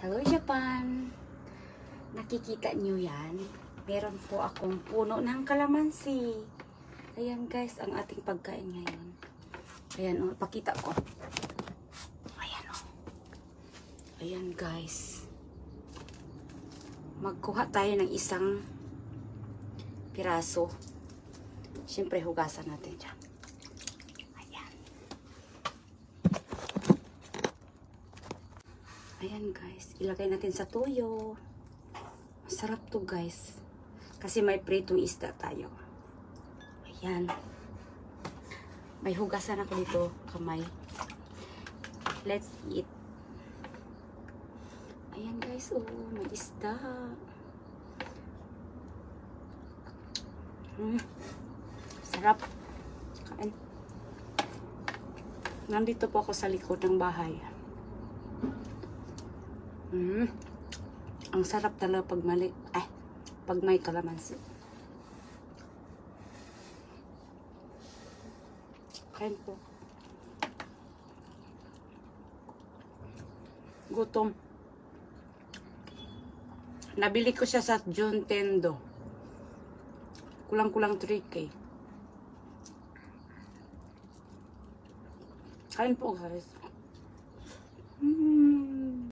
Hello Japan! Nakikita niyo yan? Meron po akong puno ng kalamansi. Ayan guys, ang ating pagkain ngayon. Ayan o, pakita ko. Ayan o. Ayan guys. Magkuha tayo ng isang piraso. Siyempre, hugasan natin dyan. Ayan guys, ilagay natin sa tuyo. Masarap to guys. Kasi may pritong isda tayo. Ayan. May hugasan ako dito, kamay. Let's eat. Ayan guys, oh, may isda. Mm. Sarap. Kain. Nandito po ako sa likod ng bahay. Mm. Ang sarap talaga pag mali, eh, pag may kalamansi. Kain po. Gutom. Nabili ko siya sa John Tendo. Kulang-kulang 3K. Kain po guys. Mm.